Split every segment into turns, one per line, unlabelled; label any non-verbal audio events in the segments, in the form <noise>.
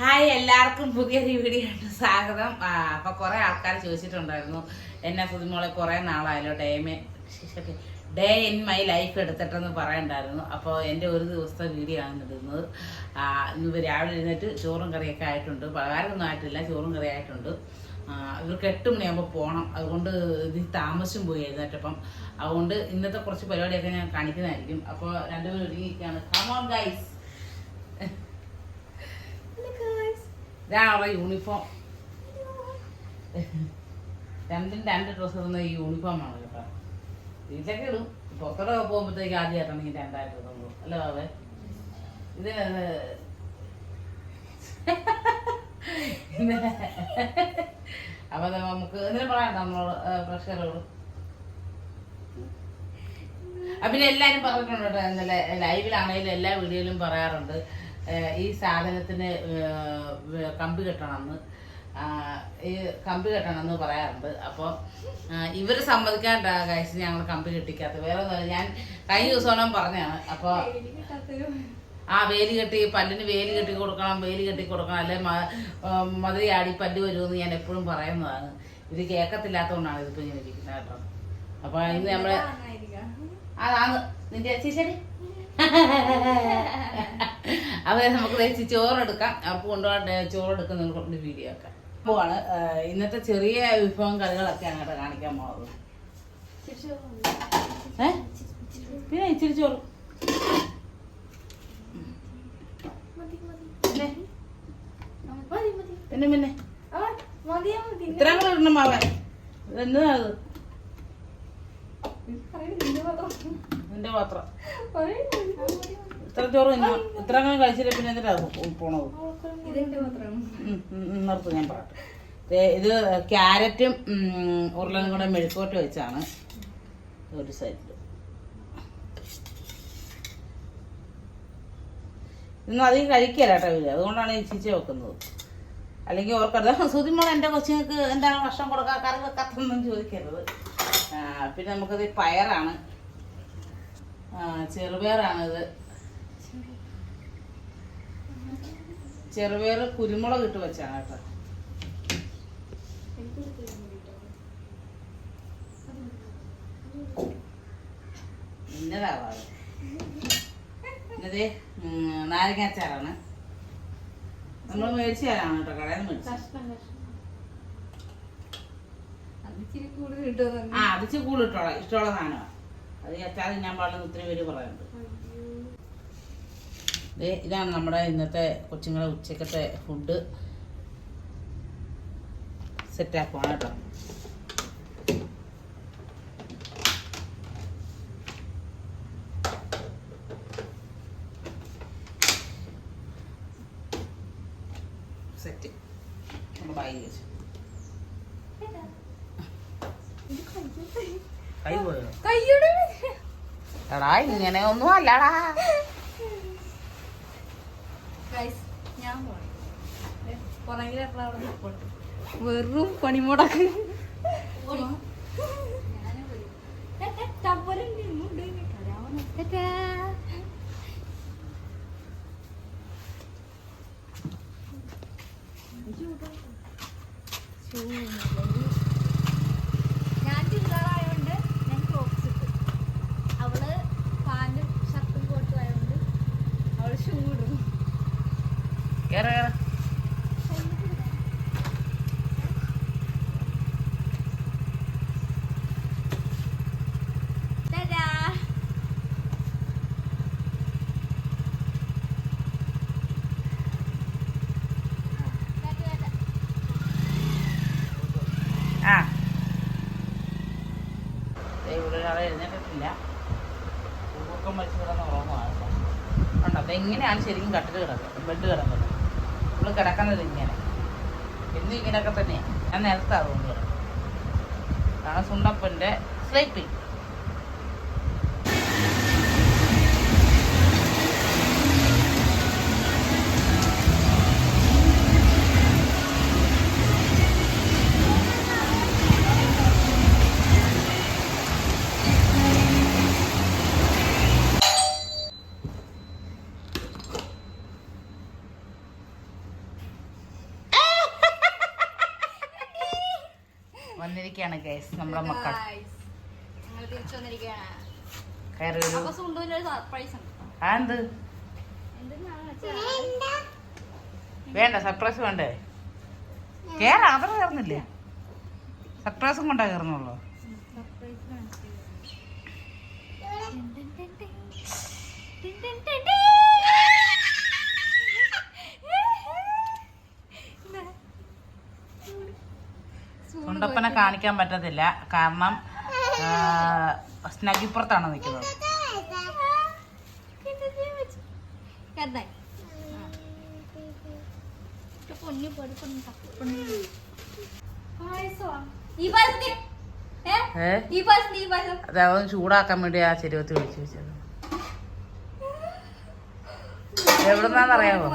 Hi എല്ലാവർക്കും പുതിയൊരു വീഡിയോയുടെ സ്വാഗതം. അപ്പോൾ കുറേ ആൾക്കാർ ചോദിച്ചിട്ടുണ്ടായിരുന്നു എന്നെ സുതിമോളെ കുറെ നാളായല്ലോ day day in my life എടുത്തിട്ടെന്ന് പറയണ്ടായിരുന്നു. അപ്പോൾ എന്റെ ഒരു ദിവസത്തെ വീഡിയോ ആണ് ഇടുന്നത് ഇന്ന് രാവിലെ എഴുന്നേറ്റ് ചോറും കറിയൊക്കെ ആയിട്ടുണ്ട്. പലഹാരമൊന്നും ആയിട്ടില്ല ചോറും കറി ആയിട്ടുണ്ട്. ഇവർക്ക് എട്ട് മണിയാകുമ്പോൾ പോകണം അതുകൊണ്ട് ഇത് താമസിച്ചും പോയി എഴുന്നേറ്റപ്പം. അതുകൊണ്ട് ഇന്നത്തെ കുറച്ച് പരിപാടിയൊക്കെ ഞാൻ കാണിക്കുന്നതായിരിക്കും. അപ്പോൾ രണ്ടുപേരും ഒരുങ്ങിയിരിക്കുകയാണ്. കമോൺ ഗൈസ് ഇതാണ് അവരുടെ യൂണിഫോം രണ്ടും രണ്ട് ഡ്രസ്സ് ഇടുന്ന ഈ യൂണിഫോമാണ് കേട്ടോ. വീട്ടിലൊക്കെ ഇടും. പുറത്തോടെ പോകുമ്പോഴത്തേക്ക് ആദ്യമായിട്ടാണ് ഈ രണ്ടായിട്ട് ഇടുന്നു അല്ലേ ബാബേ? ഇത് അപ്പൊ നമുക്ക് എന്തിനും പറയണ്ട നമ്മളോട് പ്രഷറോട്. അപ്പൊ എല്ലാരും പറഞ്ഞിട്ടുണ്ട് കേട്ടോ ഇന്നലെ ലൈവിലാണെങ്കിലും എല്ലാ വീഡിയോയിലും പറയാറുണ്ട്. ഈ സാധനത്തിന് കമ്പി കെട്ടണമെന്ന് ഈ കമ്പി കെട്ടണമെന്ന് പറയാറുണ്ട്. അപ്പോൾ ഇവർ സമ്മതിക്കാണ്ട കഴിച്ച് ഞങ്ങൾ കമ്പി കെട്ടിക്കാത്ത. വേറെ ഒന്നുമല്ല ഞാൻ കഴിഞ്ഞ ദിവസം പറഞ്ഞാണ് അപ്പോൾ ആ വേലി കെട്ടി പല്ലിന് വേലി കെട്ടി കൊടുക്കണം വേലി കെട്ടി കൊടുക്കണം അല്ലെ മധുര ആടി പല്ല് വരുമെന്ന് ഞാൻ എപ്പോഴും പറയുന്നതാണ്. ഇത് കേൾക്കത്തില്ലാത്തതുകൊണ്ടാണ് ഇതിപ്പോ ഞാൻ ഇരിക്കുന്നത് കേട്ടോ. അപ്പൊ ഇന്ന് നമ്മൾ അതാണ് നിന്റെ ചേച്ചി ശരി? <laughs> അപ്പൊ നമുക്ക് വെച്ച് ചോറെടുക്കാം. അവർക്ക് കൊണ്ടുപോകാൻ ചോറെടുക്കുന്ന വീഡിയോ ഒക്കെ. പോവാണ്. ഇന്നത്തെ ചെറിയ വിഭവം കറികളൊക്കെയാണ് കേട്ടോ കാണിക്കാൻ പോകുന്നത് പിന്നെ ഇച്ചിരി ചോറ്. പിന്നെ? പിന്നെ ഇത്രയും കൂടെ ഇടണം മാവൻ എന്താ അത്? നിന്റെ പാത്രം ഇത്ര ചോറ് ഇത്ര അങ്ങനെ കഴിച്ചില്ല പിന്നെ എന്തിനാ പോണത്? നിർത്ത് ഞാൻ പറയട്ടെ. ഇത് ക്യാരറ്റും ഉരുളനും കൂടെ മെഴുക്കോട്ട് വെച്ചാണ്. ഒരു സൈഡിൽ ഇന്നും അധികം കഴിക്കില്ല കേട്ടോ ഇവർ. അതുകൊണ്ടാണ് ഈ ചീച്ച വെക്കുന്നത്. അല്ലെങ്കിൽ ഓർക്കരുത്. സുതിമോൾ എന്റെ കൊച്ചുങ്ങൾക്ക് എന്താണ് ഭക്ഷണം കൊടുക്കാൻ കറി വെക്കാത്തൊന്നും ചോദിക്കരുത്. പിന്നെ നമുക്കത് പയറാണ്. ചെറുപയറാണിത്. ചെറുപയർ കുരുമുളക് ഇട്ട് വെച്ചാണ് കേട്ടോ. ഇന്നതാവാതെ ഇന്നത് നാരങ്ങാച്ചാറാണ് നമ്മൾ മേടിച്ചു തരാണ് കേട്ടോ കടയിൽ നിന്ന് ആ അതിച്ച് കൂടുതൽ ഇട്ടോളാം ഇഷ്ടമുള്ള സാധനമാണ്. അത് അച്ചാർ ഞാൻ പാടുന്ന ഒത്തിരി പേര് പറയുന്നുണ്ട് ഇതാണ് നമ്മുടെ ഇന്നത്തെ കൊച്ചുങ്ങളെ ഉച്ചക്കത്തെ ഫുഡ് സെറ്റാക്കുവാണ് കേട്ടോ. സെറ്റ് നമ്മൾ ബൈ കൈ പോയോ? എടാ ഇങ്ങനെ ഒന്നും അല്ലടാ.
വെറും പണിമുടക്ക് ഞാൻ ചുരിദാറായോണ്ട് ഞാൻ ക്രോക്സ് ഇട്ടു അവൾ പാന്റും ഷർട്ടും കോട്ടും ആയതുകൊണ്ട് അവൾ ഷൂ ഇടുന്നു
ദേ ഇവിടെ ഒരാളെ എഴുന്നേറ്റിട്ടില്ല. ഊക്കം വലിച്ചു കിടന്ന് ഉറങ്ങുവാണ് ഉണ്ടോ അത് എങ്ങനെയാണ് ശരിക്കും കട്ടിൽ കിടക്കുന്നത് ബെഡ് കിടക്കുന്നത്. നമ്മൾ കിടക്കുന്നത് ഇങ്ങനെ. എന്നും ഇങ്ങനെയൊക്കെ തന്നെയാണ് ഞാൻ നേരത്തെ അതുകൊണ്ട് കാരണം സുണ്ടപ്പന്റെ സ്ലീപ്പിംഗ് ഉണ്ട്. നമ്മുടെ മക്കൾ
എന്തെന്നാണ് വെച്ചാൽ
വേണ്ട. സർപ്രൈസ് വേണ്ടേ? കേറാ അത്ര കയറുന്നില്ല? സർപ്രൈസും കൊണ്ടാ കയറുന്നുള്ളൂ.
സർപ്രൈസ്
സുണ്ടപ്പനെ കാണിക്കാൻ പറ്റത്തില്ല. കാരണം സ്നഗിപ്പുറത്താണ് നിൽക്കുന്നത്. അതാവും ചൂടാക്കാൻ വേണ്ടി ആ ചെരുവത്ത് വിളിച്ചു വെച്ചത്. എവിടുന്നാന്നറിയാമോ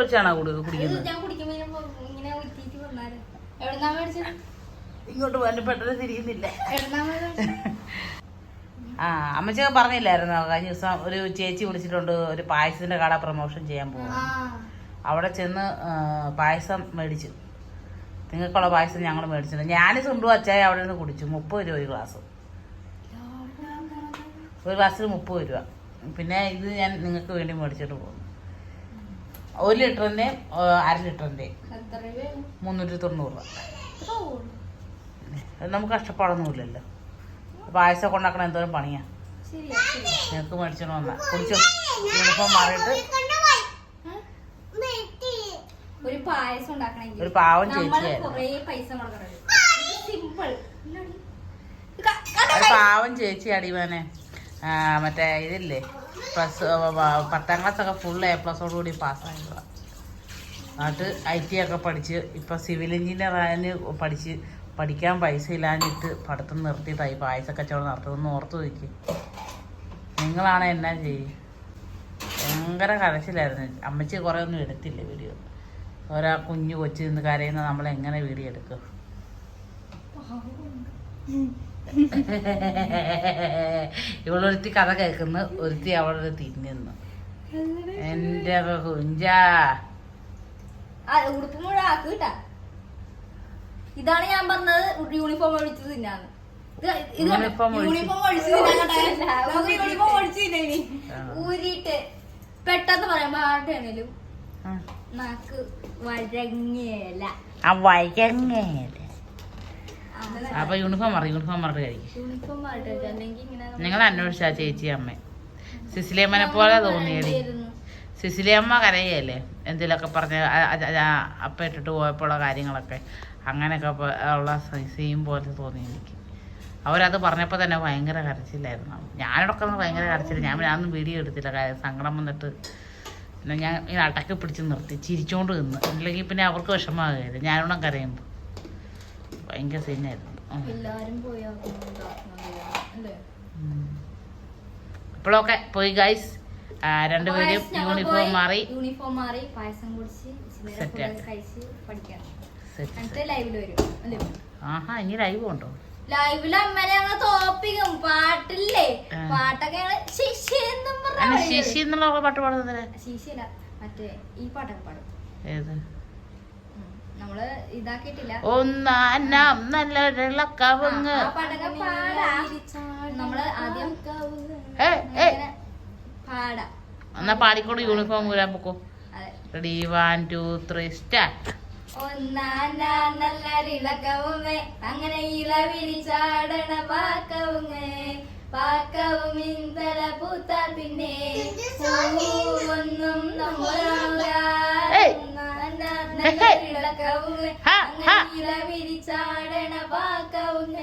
വെച്ചാണോ കൂടുതൽ കുടിക്കുന്നത്? ഇങ്ങോട്ട് പെട്ടെന്ന് തിരിയുന്നില്ല. ആ അമ്മച്ചൊക്കെ പറഞ്ഞില്ലായിരുന്നോ? കഴിഞ്ഞ ദിവസം ഒരു ചേച്ചി വിളിച്ചിട്ടുണ്ട് ഒരു പായസത്തിന്റെ കട പ്രൊമോഷൻ ചെയ്യാൻ പോകും അവിടെ ചെന്ന് പായസം മേടിച്ചു. നിങ്ങൾക്കുള്ള പായസം ഞങ്ങൾ മേടിച്ചിട്ടുണ്ട്. ഞാൻ സുണ്ടു അച്ചായ അവിടെ നിന്ന് കുടിച്ചു. മുപ്പത് രൂപ ഒരു ഗ്ലാസ്. ഒരു ഗ്ലാസ്സിന് മുപ്പത് രൂപ. പിന്നെ ഇത് ഞാൻ നിങ്ങൾക്ക് വേണ്ടി മേടിച്ചിട്ട് പോകും ഒരു ലിറ്ററിന്റെ അര
ലിറ്ററിന്റെ രൂപയാണ്
മുന്നൂറ്റി തൊണ്ണൂറ് രൂപ. നമുക്ക് കഷ്ടപ്പാടൊന്നുമില്ലല്ലോ പായസം കൊണ്ടാക്കണം എന്തോരം പണിയാ. നിങ്ങൾക്ക് മേടിച്ചോണ്ട് വന്നാ. കുടിച്ചോ യൂണിഫോം മാറിയിട്ട്.
ഒരു പായസം ഉണ്ടാക്കണമെങ്കിൽ
ഒരു പാവം ചേച്ചിയായിരുന്നു പാവം ചേച്ചി അടിവാനെ മറ്റേ ഇതില്ലേ? പ്ലസ് പത്താം ക്ലാസ് ഒക്കെ ഫുൾ എ പ്ലസോട് കൂടി പാസ്സായിട്ടുള്ള എന്നിട്ട് ഐ ടി ഒക്കെ പഠിച്ച് ഇപ്പം സിവിൽ എഞ്ചിനീയർ ആയതിന് പഠിച്ച് പഠിക്കാൻ പൈസ ഇല്ലാഞ്ഞിട്ട് പഠിത്തം നിർത്തിയിട്ടായി പായസ കച്ചവടം നടത്തുമെന്ന് ഓർത്ത് നോക്കി നിങ്ങളാണ് എന്നാ ചെയ്യും? ഭയങ്കര കരച്ചിലായിരുന്നു. അമ്മച്ചി കുറേ ഒന്നും എടുത്തില്ല വീഡിയോ ഒരാ കുഞ്ഞു കൊച്ചു നിന്ന് കരയുന്ന നമ്മൾ എങ്ങനെ വീഡിയോ എടുക്കും <laughs> ഇവളൊരുത്തി കഥ കേൾക്കുന്നു ഒരുത്തി അവളൊരു തിന്നുന്നു എന്റെ കുഞ്ചാ.
ഉടുപ്പ് മുഴുവൻ ആക്ക് ഇതാണ് ഞാൻ പറഞ്ഞത് യൂണിഫോം ഒഴിച്ച് തിന്നാന്ന്.
യൂണിഫോം ഒഴിച്ച്. <laughs>
യൂണിഫോം ഒഴിച്ച് തിന്നേനി.
ആ.
പെട്ടെന്ന് പറയുമ്പോ ആട്ടാണേലും
ആ.
നാക്ക് വഴങ്ങേല
ആ വയങ്ങേല അപ്പൊ യൂണിഫോം മാറി യൂണിഫോം
മാറിട്ട് കഴിക്കും
നിങ്ങൾ അന്വേഷിച്ച ചേച്ചി അമ്മ. സിസിലിയമ്മനെ പോലെ തോന്നിയത്. സിസിലിയമ്മ കരയല്ലേ? എന്തെങ്കിലുമൊക്കെ പറഞ്ഞ് അപ്പ ഇട്ടിട്ട് പോയപ്പോഴുള്ള കാര്യങ്ങളൊക്കെ. അങ്ങനെയൊക്കെ ഉള്ള സെയിം പോലെ തോന്നി എനിക്ക്. അവരത് പറഞ്ഞപ്പോൾ തന്നെ ഭയങ്കര കരച്ചില്ലായിരുന്നു ഞാനിടക്കെ ഭയങ്കര കരച്ചില്ല ഞാൻ ഞാനൊന്നും വീഡിയോ എടുത്തില്ല. കാര്യം സങ്കടം വന്നിട്ട്. പിന്നെ ഞാൻ ഇങ്ങനെ അടക്കി പിടിച്ച് നിർത്തി. ചിരിച്ചോണ്ട് നിന്ന്. അല്ലെങ്കിൽ പിന്നെ അവർക്ക് വിഷമമാകില്ല ഞാനിവിടെ കരയുമ്പോൾ ഭയങ്കര സീനായിരുന്നു. ഇപ്പോഴൊക്കെ പോയി ഗൈസ് രണ്ടുപേരും യൂണിഫോം മാറി.
യൂണിഫോം മാറി പായസം കുടിച്ച്
ആഹാ ഇനി ലൈവ് ഉണ്ടോ?
ശിശി അമ്മനെ ഞങ്ങൾ തോപ്പിക്കും പാട്ടില്ലേ?
ആ.
പാട്ടൊക്കെ ഞങ്ങൾ ശിശിന്നും
എന്നുള്ള പാട്ട് പാടുന്നത്
ശിശിയല്ല മറ്റേ ഈ പാട്ടൊക്കെ പാടും.
ഏത്? ഒന്നാം നല്ല കവുങ്ങ്
ആ പാട്ടൊക്കെ പാടാം. നമ്മൾ ആദ്യം
ഏ, ഏ.
ഇങ്ങനെ പാടാം.
എന്നാ പാടിക്കൊണ്ട് യൂണിഫോം വരാൻ പോക്കോ.
അതെ.
Ready one two three start
ഒന്നാനാ നല്ല ഇളക്കവുമേ അങ്ങനെ ഇല വിരിച്ചാടണ പാക്കവുങ്ങേ. പാക്കവും ഇന്തല പൂത്താൽ പിന്നെ ഒന്നും
ഏയ്.
பார்க்கவுங்க நிலவிரி சாடனை பார்க்கவுங்க